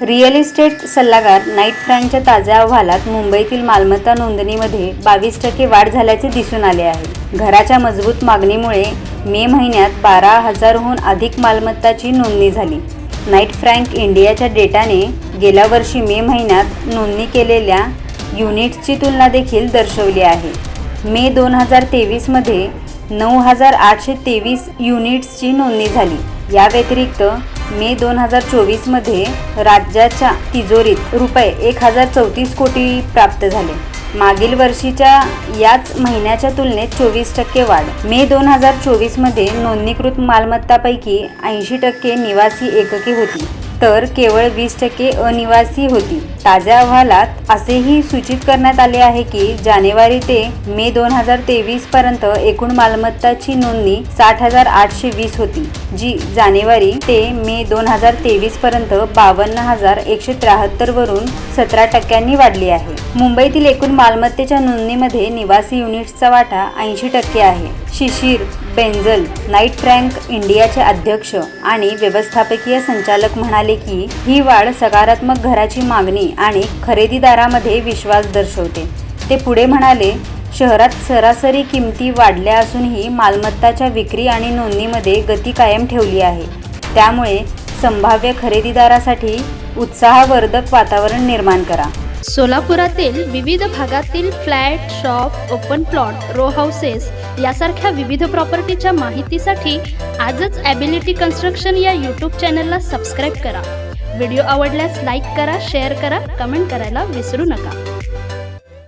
Real estate सल्लागार Knight फ्रँकच्या ताज्या अहवालात मुंबईतील मालमत्ता नोंदणीमध्ये बावीस टक्के वाढ झाल्याचे दिसून आले आहे. घराच्या मजबूत मागणीमुळे मे महिन्यात बारा हजारहून अधिक मालमत्ताची नोंदणी झाली. नाईट फ्रँक इंडियाच्या डेटाने गेल्या वर्षी मे महिन्यात नोंदणी केलेल्या युनिट्सची तुलना देखील दर्शवली आहे. मे दोन हजार तेवीसमध्ये नऊ हजार आठशे तेवीस युनिट्सची नोंदणी झाली. या व्यतिरिक्त मे दोन हजार चोवीसमध्ये राज्याच्या तिजोरीत रुपये एक हजार चौतीस कोटी प्राप्त झाले. मागील वर्षीच्या याच महिन्याच्या तुलनेत चोवीस टक्के वाढ. मे दोन हजार चोवीसमध्ये नोंदणीकृत मालमत्तापैकी ऐंशी टक्के निवासी एकके होती. तर केवळ वीस टक्के अनिवासी होती. ताज्या अहवालात असेही सूचित करण्यात आले आहे की जानेवारी ते मे दोन हजार तेवीस पर्यंत एकूण मालमत्ताची नोंदणी साठ हजार आठशे वीस होती जी जानेवारी ते मे दोन हजार तेवीस पर्यंत बावन्न हजार एकशे त्र्याहत्तर वरून सतरा टक्क्यांनी वाढली आहे. मुंबईतील एकूण मालमत्तेच्या नोंदणीमध्ये निवासी युनिट्सचा वाटा ऐंशी टक्के आहे. शिशिर बेंझल नाईट फ्रँक इंडियाचे अध्यक्ष आणि व्यवस्थापकीय संचालक म्हणाले की ही वाढ सकारात्मक घराची मागणी आणि खरेदीदारामध्ये विश्वास दर्शवते. ते पुढे म्हणाले शहरात सरासरी किमती वाढल्या असूनही मालमत्ताच्या विक्री आणि नोंदणीमध्ये गती कायम ठेवली आहे. त्यामुळे संभाव्य खरेदीदारासाठी उत्साहवर्धक वातावरण निर्माण करा. सोलापुरातील विविध भागातील flat shop open plot row houses यासारख्या विविध प्रॉपर्टीच्या माहितीसाठी आजच ॲबिलिटी कन्स्ट्रक्शन या यूट्यूब चॅनलला सबस्क्राईब करा. व्हिडिओ आवडल्यास लाईक करा शेअर करा कमेंट करायला विसरू नका.